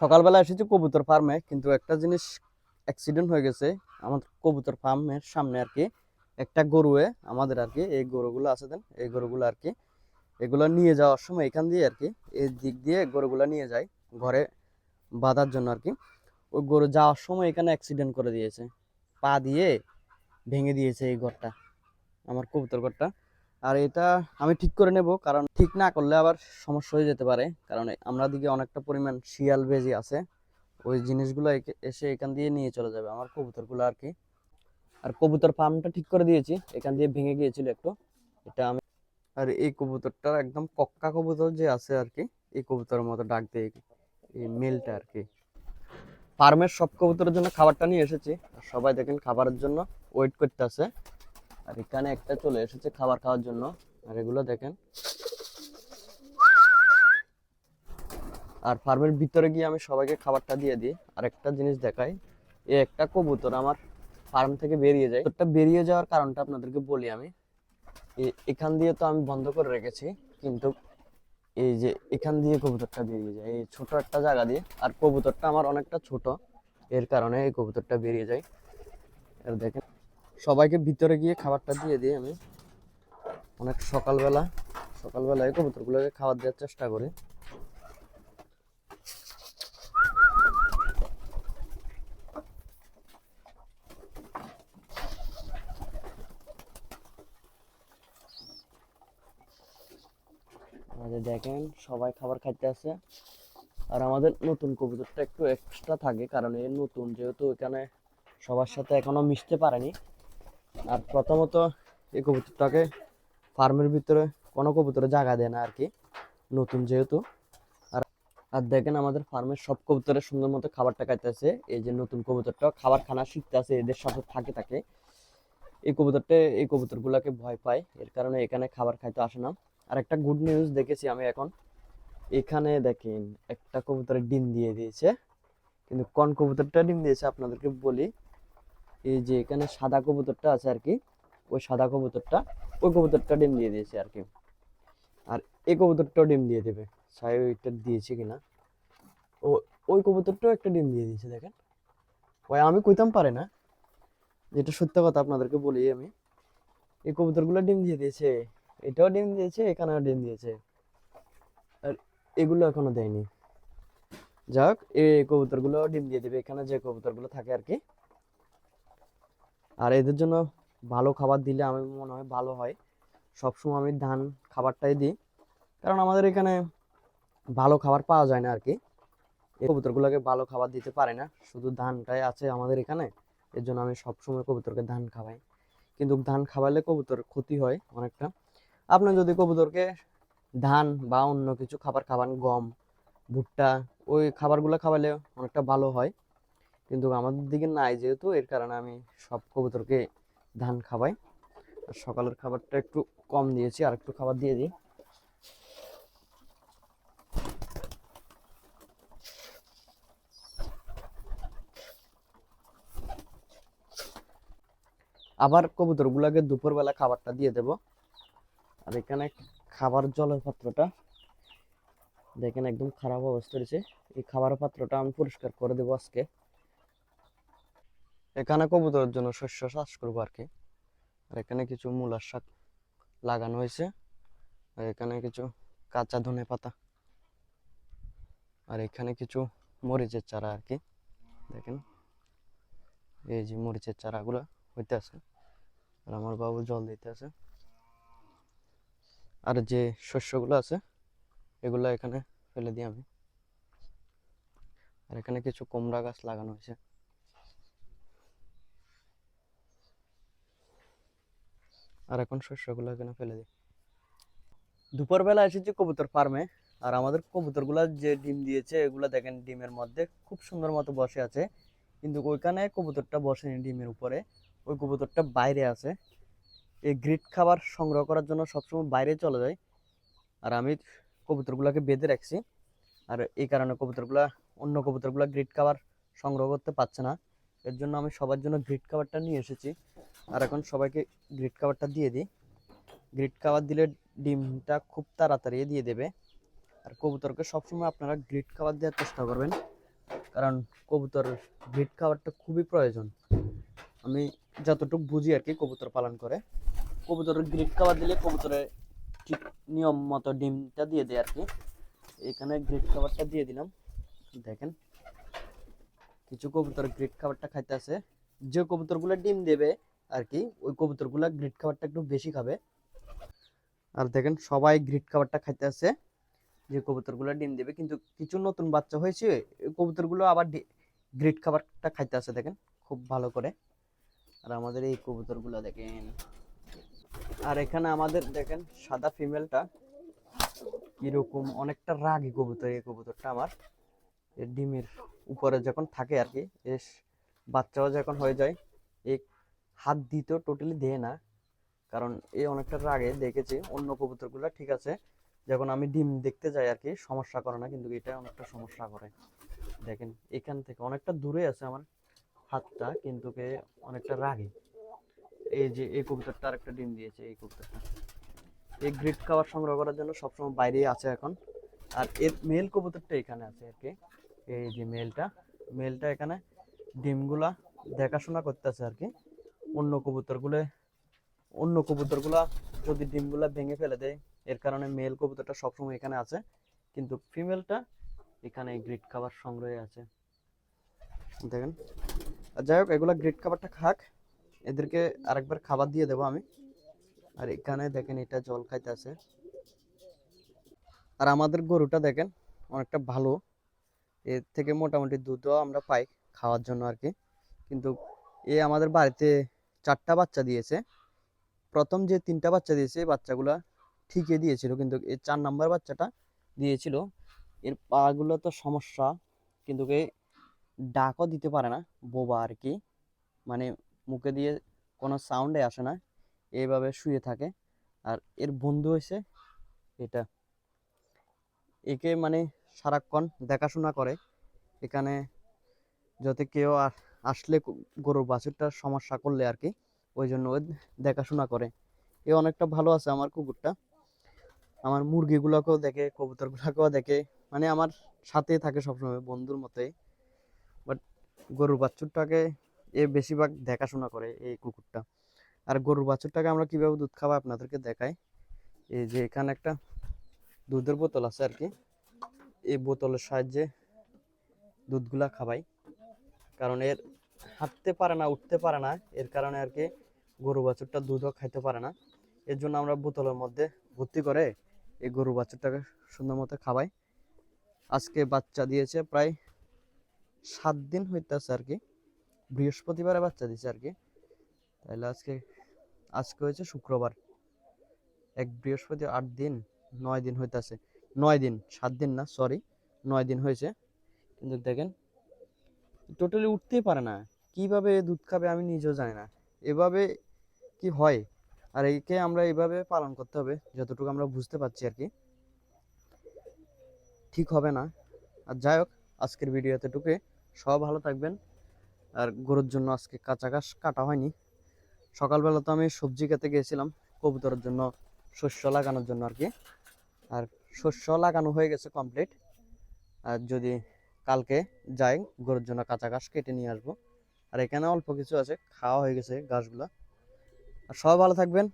সকালবেলা এসেছি কবুতর ফার্মে কিন্তু একটা জিনিস অ্যাক্সিডেন্ট হয়ে গেছে। আমার কবুতর ফার্মের সামনে আর কি, একটা গরুয়ে আমাদের আর কি, এই গরুগুলো আছে দেন, এই গরুগুলো আর কি, এগুলো নিয়ে যাওয়ার সময় এখান দিয়ে আর কি, এই দিক দিয়ে গরুগুলো নিয়ে যায়, ঘরে বাঁধার জন্য আর কি। ওই গরু যাওয়ার সময় এখানে অ্যাক্সিডেন্ট করে দিয়েছে। পা দিয়ে ভেঙে দিয়েছে এই ঘরটা, আমার কবুতর ঘরটা। আর এটা আমি ঠিক করে নেব, কারণ ঠিক না করলে আবার সমস্যা হয়ে যেতে পারে। কারণ আমরা দিকে অনেকটা পরিমাণ শিয়াল বেজি আছে। ওই জিনিসগুলো এসে এখান দিয়ে নিয়ে চলে যাবে আমার কবুতরগুলো আর কি। আর কবুতর ফার্মটা ঠিক করে দিয়েছি, এখান দিয়ে ভেঙে গিয়েছিল একটু। এটা আমি, আর এই কবুতরটা একদম কক্কা কবুতর যে আছে আর কি, এই কবুতরের মতো ডাক দিয়ে এই মেলটা আর কি। ফার্মের সব কবুতরের জন্য খাবারটা নিয়ে এসেছি। সবাই দেখেন খাবারের জন্য ওয়েট করতে আছে আর এখানে একটা চলে এসেছে খাবার খাওয়ার জন্য। আর এগুলো দেখেন। আর ফার্মের ভিতরে গিয়ে আমি সবাইকে খাবারটা দিয়ে দিই। আর একটা জিনিস দেখাই। এ একটা কবুতর আমার ফার্ম থেকে বেরিয়ে যায়। ওটা বেরিয়ে যাওয়ার কারণটা আপনাদেরকে বলি আমি। এখান দিয়ে তো আমি বন্ধ করে রেখেছি। কিন্তু এই যে এখান দিয়ে কবুতরটা বেরিয়ে যায়, এই ছোট একটা জায়গা দিয়ে। আর কবুতরটা আমার অনেকটা ছোট। এর কারণে এই কবুতরটা বেরিয়ে যায়। আর দেখেন। সবাইকে ভিতরে গিয়ে খাবারটা দিয়ে দিই আমি। অনেক সকালবেলা সকালবেলায় কবুতরগুলোকে খাবার দেওয়ার চেষ্টা করি। দেখেন, সবাই খাবার খাইতে আছে। আর আমাদের নতুন কবুতরটা একটু এক্সট্রা থাকে, কারণ এই নতুন যেহেতু এখানে সবার সাথে এখনও মিশতে পারেনি। আর প্রথমত এই কবুতরটাকে ফার্মের ভিতরে, কোনো কবুতরে জায়গা দেয় না আর কি নতুন যেহেতু। আর আর দেখেন আমাদের ফার্মের সব কবুতরের সুন্দর মতো খাবারটা খাইতেছে, এই যে নতুন কবুতরটা খাবার খানা শিখতে আছে এদের সাথে থাকে থাকে। এই কবুতরটা, এই কবুতরগুলোকে ভয় পায়, এর কারণে এখানে খাবার খাইতে আসে না। আর একটা গুড নিউজ দেখেছি আমি এখন। এখানে দেখেন, একটা কবুতরের ডিম দিয়ে দিয়েছে। কিন্তু কোন কবুতরটা ডিম দিয়েছে আপনাদেরকে বলি এই যে এখানে সাদা কবুতরটা আছে আর কি, ওই সাদা কবুতরটা, ওই কবুতরটা ডিম দিয়ে দিয়েছে আর কি। আর এই কবুতরটাও ডিম দিয়ে দেবে, সাই ওইটা দিয়েছে কিনা। ও, ওই কবুতরটাও একটা ডিম দিয়ে দিয়েছে, দেখেন। ওই আমি কইতাম পারে না, যেটা সত্য কথা আপনাদেরকে বলি আমি। এই কবুতরগুলো ডিম দিয়ে দিয়েছে, এটাও ডিম দিয়েছে, এখানেও ডিম দিয়েছে। আর এগুলো এখনও দেয়নি। যাক, এই কবুতরগুলো ডিম দিয়ে দেবে, এখানে যে কবুতরগুলো থাকে আর কি। আর এদের জন্য ভালো খাবার দিলে আমি মনে হয় ভালো হয়। সবসময় আমি ধান খাবারটাই দিই। কারণ আমাদের এখানে ভালো খাবার পাওয়া যায় না আর কি এই কবুতরগুলোকে ভালো খাবার দিতে পারে না। শুধু ধানটাই আছে আমাদের এখানে। এর জন্য আমি সবসময় কবুতরকে ধান খাওয়াই। কিন্তু ধান খাওয়ালে কবুতর ক্ষতি হয় অনেকটা। আপনি যদি কবুতরকে ধান বা অন্য কিছু খাবার খাওয়ান, গম, ভুট্টা, ওই খাবারগুলো খাওয়ালে অনেকটা ভালো হয়। কিন্তু আমাদের দিকে নাই যেহেতু, এর কারণে আমি সব কবুতরকে ধান খাওয়াই। আর সকালের খাবারটা একটু কম দিয়েছি, আর একটু খাবার দিয়ে দিই। আবার কবুতরগুলোকে দুপুরবেলা খাবারটা দিয়ে দেব। আর এখানে খাবার জলের পাত্রটা দেখেন একদম খারাপ অবস্থা রয়েছে। এই খাবার পাত্রটা আমি পরিষ্কার করে দেবো আজকে। এখানে কবুতরের জন্য শস্য চাষ করব আর কি আর এখানে কিছু মূলার শাক লাগানো হয়েছে। আর এখানে কিছু কাঁচা ধনে পাতা। আর এখানে কিছু মরিচের চারা আর কি দেখেন, এই যে মরিচের চারাগুলো হইতে আছে। আর আমার বাবু জল দিতে আছে। আর যে শস্যগুলো আছে, এগুলো এখানে ফেলে দিই আমি। আর এখানে কিছু কুমড়া গাছ লাগানো হয়েছে। আর এখন শস্যগুলো এখানে ফেলে দিই। দুপুরবেলা এসেছি কবুতর ফার্মে আর আমাদের কবুতরগুলো যে ডিম দিয়েছে, এগুলো দেখেন ডিমের মধ্যে খুব সুন্দর মতো বসে আছে। কিন্তু ওইখানে কবুতরটা বসেনি ডিমের উপরে, ওই কবুতরটা বাইরে আছে। এই গ্রিট খাবার সংগ্রহ করার জন্য সবসময় বাইরে চলে যায়। আর আমি কবুতরগুলোকে বেঁধে রাখছি। আর এই কারণে কবুতরগুলা, অন্য কবুতরগুলো গ্রিট খাবার সংগ্রহ করতে পারছে না। এর জন্য আমি সবার জন্য গ্রিট খাবারটা নিয়ে এসেছি। আর এখন সবাইকে গ্রিট খাবারটা দিয়ে দিই। গ্রিট খাবার দিলে ডিমটা খুব তাড়াতাড়ি দিয়ে দেবে। আর কবুতরকে সবসময় আপনারা গ্রিট খাবার দেওয়ার চেষ্টা করবেন। কারণ কবুতর ব্রিড খাবারটা খুবই প্রয়োজন। আমি যতটুকু বুঝি আর কি কবুতর পালন করে। কবুতরের গ্রিড খাবার দিলে কবুতরে ঠিক নিয়ম মতো ডিমটা দিয়ে দেয় আর কি। এখানে গ্রিড খাবারটা দিয়ে দিলাম। দেখেন, কিছু কবুতর গ্রিড খাবারটা খাইতে আছে যে কবুতরগুলো ডিম দেবে আর কি ওই কবুতরগুলো গ্রিড খাবারটা একটু বেশি খাবে। আর দেখেন, সবাই গ্রিড খাবারটা খাইতে আছে, যে কবুতরগুলো ডিম দেবে। কিন্তু কিছু নতুন বাচ্চা হয়েছে ওই কবুতরগুলো আবার গ্রিড খাবারটা খাইতে আছে, দেখেন, খুব ভালো করে। আর আমাদের এই কবুতরগুলো দেখেন। আর এখানে আমাদের, দেখেন, সাদা ফিমেলটা কীরকম অনেকটা রাগী কবুতর, এই কবুতরটা আমার। ডিমের উপরে যখন থাকে আর কি বাচ্চাও যখন হয়ে যায় এই হাত দিতেও টোটালি দেয় না। কারণ এ অনেকটা রাগে দেখেছি, অন্য কবুতরগুলো ঠিক আছে, যখন আমি ডিম দেখতে যাই আর কি, সমস্যা করে না, কিন্তু এটা অনেকটা সমস্যা করে। দেখেন, এখান থেকে অনেকটা দূরে আছে আমার হাতটা, কিন্তু কে অনেকটা রাগে। এই যে, এই কবুতরটা আরেকটা ডিম দিয়েছে, এই কবুতরটা। এই গ্রিড খাবার সংগ্রহ করার জন্য সবসময় বাইরেই আছে এখন। আর এর মেল কবুতরটা এখানে আছে আর কি। এই যে মেলটা মেলটা এখানে ডিমগুলা দেখাশোনা করতেছে আর কি। অন্য কবুতরগুলো, অন্য কবুতরগুলা যদি ডিমগুলা ভেঙে ফেলে দেয়, এর কারণে মেল কবুতরটা সবসময় এখানে আছে। কিন্তু ফিমেলটা এখানে গ্রিড খাবার সংগ্রহে আছে। দেখেন। আর যাই হোক, এগুলা গ্রিড খাবারটা খাক। এদেরকে আরেকবার খাবার দিয়ে দেবো আমি। আর এখানে দেখেন, এটা জল খাইতে আছে। আর আমাদের গরুটা দেখেন, অনেকটা ভালো। এর থেকে মোটামুটি দুধও আমরা পাই খাওয়ার জন্য আর কি। কিন্তু এ আমাদের বাড়িতে চারটা বাচ্চা দিয়েছে। প্রথম যে তিনটা বাচ্চা দিয়েছে বাচ্চাগুলা ঠিকই দিয়েছিল, কিন্তু এই চার নাম্বার বাচ্চাটা দিয়েছিল। এর পাগুলো তো সমস্যা, কিন্তু এ ডাকও দিতে পারে না, বোবা আর কি। মানে মুখে দিয়ে কোনো সাউন্ডে আসে না, এইভাবে শুয়ে থাকে। আর এর বন্ধু হয়েছে এটা। একে মানে সারাক্ষণ দেখাশোনা করে। এখানে যাতে কেউ আ- আসলে গরুর বাছুরটার সমস্যা করলে আর কি ওই জন্য ও দেখাশোনা করে। এ অনেকটা ভালো আছে আমার কুকুরটা। আমার মুরগিগুলোকেও দেখে, কবুতরগুলোকেও দেখে। মানে আমার সাথে থাকে সবসময়, বন্ধুর মতোই। বাট গরুর বাছুরটাকে এ বেশিরভাগ দেখাশোনা করে এই কুকুরটা। আর গরুর বাছুরটাকে আমরা কীভাবে দুধ খাওয়াই আপনাদেরকে দেখাই। এই যে এখানে একটা দুধের বোতল আছে আর কি এই বোতলের সাহায্যে দুধগুলা খাওয়াই। কারণ এর হাঁটতে পারে না, উঠতে পারে না। এর কারণে আর কি গরু বাছুরটা দুধও খাইতে পারে না। এর জন্য আমরা বোতলের মধ্যে ভর্তি করে এই গরু বাছুরটাকে সুন্দর মতো খাওয়াই। আজকে বাচ্চা দিয়েছে প্রায় সাত দিন হইতেছে আর কি। বৃহস্পতিবারে বাচ্চা দিয়েছে আর কি। তাহলে আজকে আজকে হয়েছে শুক্রবার। এক বৃহস্পতি আট দিন, নয় দিন হইতাছে। নয় দিন, সাত দিন না সরি নয় দিন হয়েছে। কিন্তু দেখেন টোটালি উঠতেই পারে না। কীভাবে দুধ খাবে আমি নিজেও জানি না। এভাবে কি হয়? আর একে আমরা এভাবে পালন করতে হবে, যতটুকু আমরা বুঝতে পারছি আর কি। ঠিক হবে না। আর যাই হোক, আজকের ভিডিও এতটুকু সব ভালো থাকবেন। আর গরুর জন্য আজকে কাঁচা ঘাস কাটা হয়নি। সকালবেলা তো আমি সবজি খেতে গিয়েছিলাম, কবুতরের জন্য শস্য লাগানোর জন্য আর কি। আর শস্য লাগানো হয়ে গেছে কমপ্লিট আর যদি কালকে যাই, গরুর জন্য কাঁচা ঘাস কেটে নিয়ে আসব। আর এখানে অল্প কিছু আছে, খাওয়া হয়ে গেছে ঘাসগুলো আর সবাই ভালো থাকবেন।